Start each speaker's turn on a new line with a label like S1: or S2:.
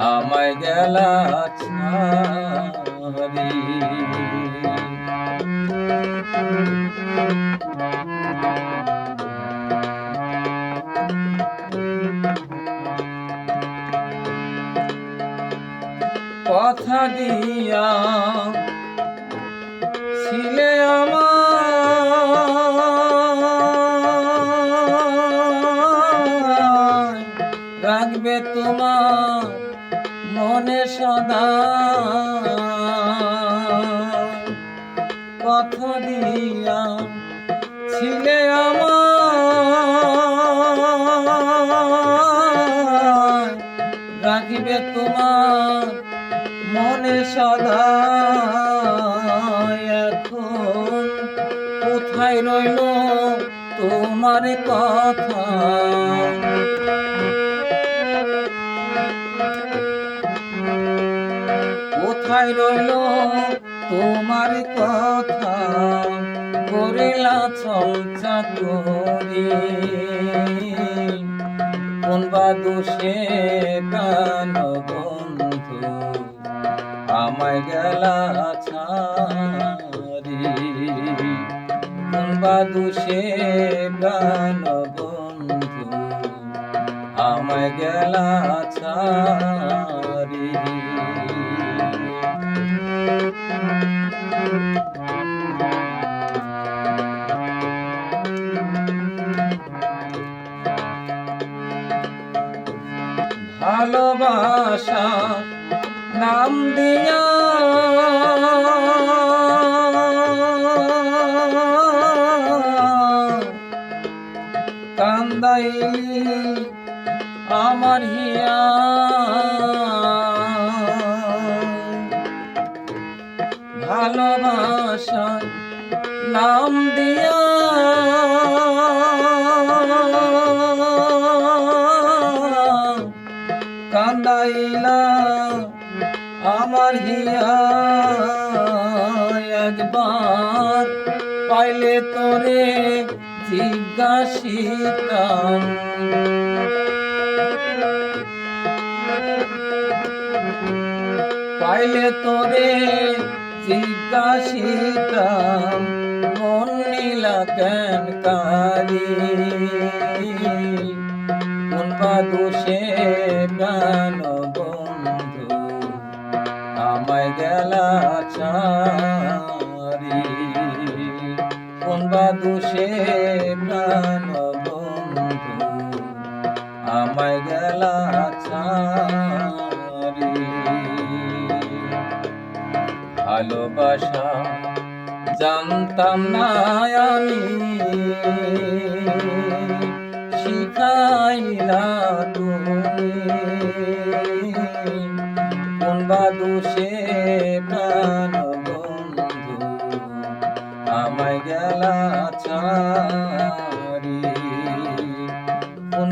S1: আমায় গেলা কথা দিয়া ছিলে আমার রাখবে তোমার মনে সদা কথা দিয়া ছিলে আমার। রাখিবে তোমার মনে সদা। এখন কোথায় রইল তোমার কথা? কোথায় রইল? তোমার কথা করিলা চলচা করি। কোন বা দোষে প্রাণ বন্ধু? আমায় গেলা ছাড়ি। কোন বা দোষে প্রাণ বন্ধু? আমায় গেলা ছাড়ি। ভালোবাসা নাম দিয়া। কান্দাইলি আমার হিয়া। ভালোবাসা নাম দিয়া। কান্দাইলা আমার হিয়া একবার পাইলে তোরে জিজ্ঞাসিতাম পাইলে তোরে জিজ্ঞাসিতাম, মন নীলা কেন কারি কোন দোষে প্রাণ বন্ধু আমায় গেলা চারি কোন দোষে প্রাণ বন্ধু আমায় গেলা ভালোবাসা জানতাম না আমি। শিখাইলা তুমি। কোন বা দোষে বন্ধু আমায় গেলা ছাড়ি। কোন